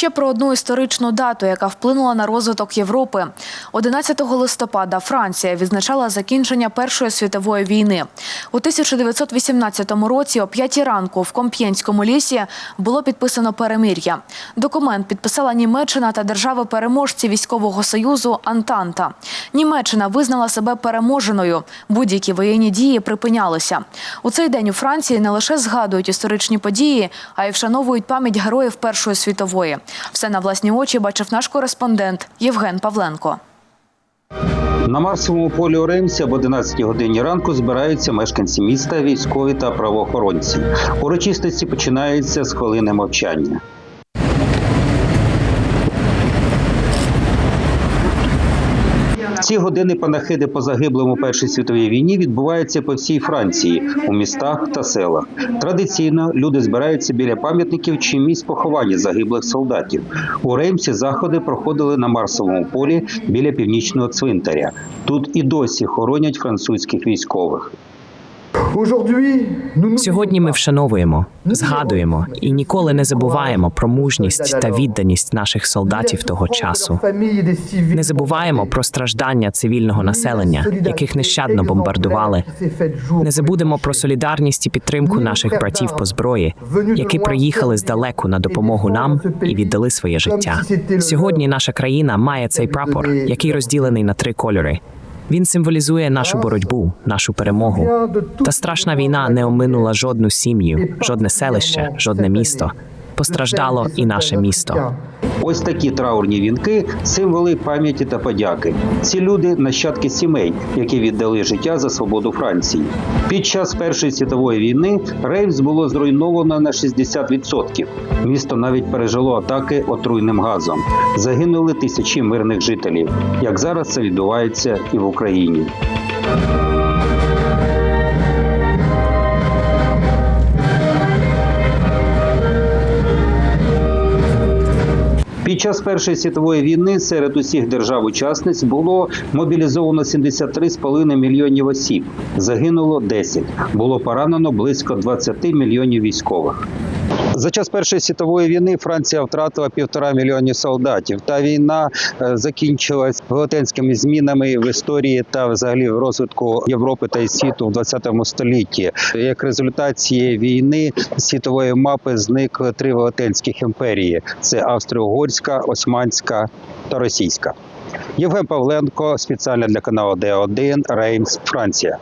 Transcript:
Ще про одну історичну дату, яка вплинула на розвиток Європи. 11 листопада Франція відзначала закінчення Першої світової війни. У 1918 році о 5 ранку в Комп'єнському лісі було підписано перемир'я. Документ підписала Німеччина та держави-переможці військового союзу Антанта. Німеччина визнала себе переможеною. Будь-які воєнні дії припинялися. У цей день у Франції не лише згадують історичні події, а й вшановують пам'ять героїв Першої світової. Все на власні очі бачив наш кореспондент Євген Павленко. На Марсовому полі у об 11 годині ранку збираються мешканці міста, військові та правоохоронці. Урочистості починаються з хвилини мовчання. Ці години панахиди по загиблому Першій світовій війні відбуваються по всій Франції, у містах та селах. Традиційно люди збираються біля пам'ятників чи місць поховання загиблих солдатів. У Реймсі заходи проходили на Марсовому полі біля північного цвинтаря. Тут і досі хоронять французьких військових. Сьогодні ми вшановуємо, згадуємо і ніколи не забуваємо про мужність та відданість наших солдатів того часу. Не забуваємо про страждання цивільного населення, яких нещадно бомбардували. Не забудемо про солідарність і підтримку наших братів по зброї, які приїхали здалеку на допомогу нам і віддали своє життя. Сьогодні наша країна має цей прапор, який розділений на три кольори. Він символізує нашу боротьбу, нашу перемогу. Та страшна війна не оминула жодну сім'ю, жодне селище, жодне місто. Постраждало і наше місто. Ось такі траурні вінки символи пам'яті та подяки. Ці люди нащадки сімей, які віддали життя за свободу Франції. Під час Першої світової війни Реймс було зруйновано на 60%. Місто навіть пережило атаки отруйним газом. Загинули тисячі мирних жителів. Як зараз це відбувається і в Україні. Під час Першої світової війни серед усіх держав-учасниць було мобілізовано 73,5 мільйонів осіб. Загинуло 10. Було поранено близько 20 мільйонів військових. За час Першої світової війни Франція втратила півтора мільйонів солдатів. Та війна е, закінчилась велетенськими змінами в історії та взагалі в розвитку Європи та світу в 20 столітті. Як результат цієї війни світової мапи зникли три велетенських імперії: це Австро-Угорська, Османська та Російська. Євген Павленко спеціально для каналу Д1 Реймс, Франція.